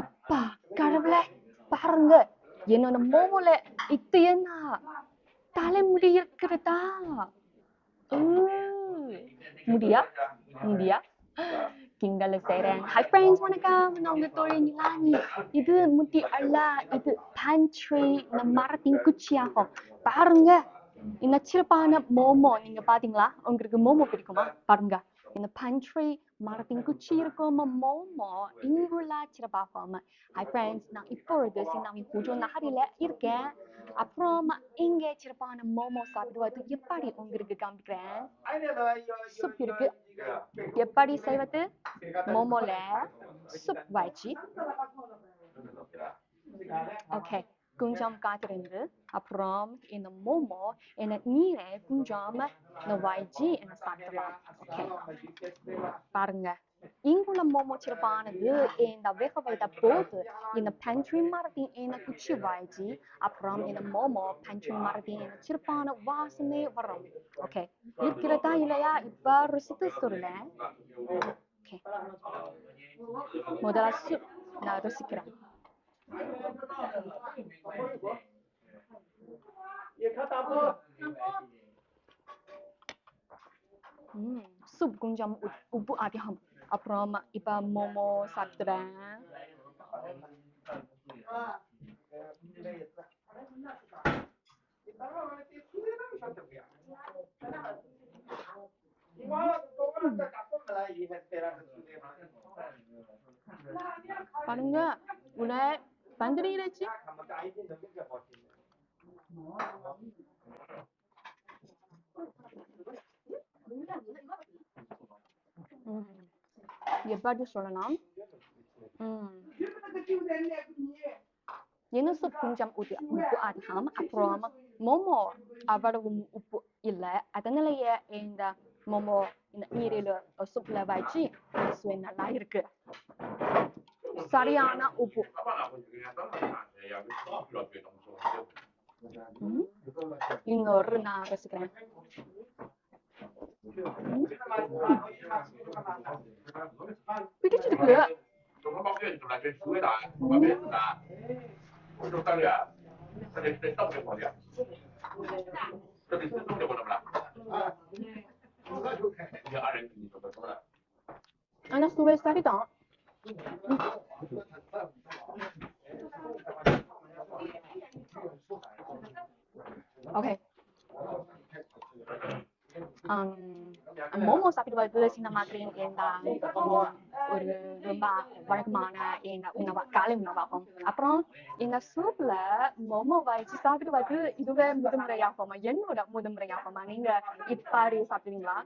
அப்பா கடவுளே பாருங்க. என்னோட மோமல இது என்ன? தலைமுடி இருக்கிறதா? உம், முடியா? முடியா? கிண்டல் செய்றேன். ஹை ஃப்ரெண்ட்ஸ் வணக்கம். நான் உங்க தோழி நிலானி. இது முட்டி அல்ல இது பேண்ட்ரி இந்த மரத்தின் குச்சியாகும். பாருங்க இந்த சிறப்பான மோமோ. நீங்க பாத்தீங்களா? உங்களுக்கு மோமோ பிடிக்குமா? பாருங்க. இந்த பன்ட்ரி மரத்தின் குச்சி இருக்கும் மோமோ இங்குள்ள சிறப்பாகும் ஹை ஃப்ரெண்ட்ஸ் நான் இப்பொழுது சின்னாவின் பூஜோ நகரில இருக்கேன் அப்புறம் இங்க சிறப்பான மோமோ சாப்பிடுவது எப்படி உங்களுக்கு காமிக்கிறேன் சூப் இருக்கு எப்படி செய்வது மோமோல சூப் வச்சு ஓகே கொஞ்சம் காத்திருந்து அப்புறம் இந்த மோமோ இந்த நீரை கொஞ்சம் இந்த வச்சு என்ன சாப்பிடலாம் பாருங்க. இங்குள்ள மோமோ சிறப்பானது இந்த வேக வைத்த போது இந்த பன்றி மரத்தின் என்ன குச்சி வாய்ச்சி அப்புறம் இந்த மோமோ பன்றி மரத்தின் என்ன சிறப்பான வாசனை வரும். ஓகே இருக்கிறதா இல்லையா? இப்ப ருசித்து சொல்லேன் ஓகே முதல்ல நான் ருசிக்கிறேன். ம் சூப் கொஞ்சம் உப்- உப்பு அதிகம் அப்புறம் இப்ப மோமோ சாப்பிடுறேன் பாருங்க உன பந்திரி இறைச்சி? சொல்லலாம் ம். என்ன கொஞ்சம் உப்பு உப்பு அதிகம் அப்புறம் மோமோ அவ்வளவு உப்பு இல்லை அதனாலயே இந்த மோமோ இந்த நீரில் சூப்ல வச்சு நல்லா இருக்கு. Sariana Upu. இன்னொரு நான் ரசிக்கிறேன் பிடிச்சிருக்கு Anna, tu vuoi stare da? Okay. Um, I'm almost happy about blessing the marketing in the ஒரு வழக்கமான உணவா காலை உணவாகும். அப்புறம் இந்த சூப்ல மொமோ வாய்ச்சி சாப்பிட்டு பார்த்து இதுவே முதன்முறையாகுமா? என்னோட முதன்முறையாகுமா? நீங்க இப்பாரி சாப்பிடுவீங்களா?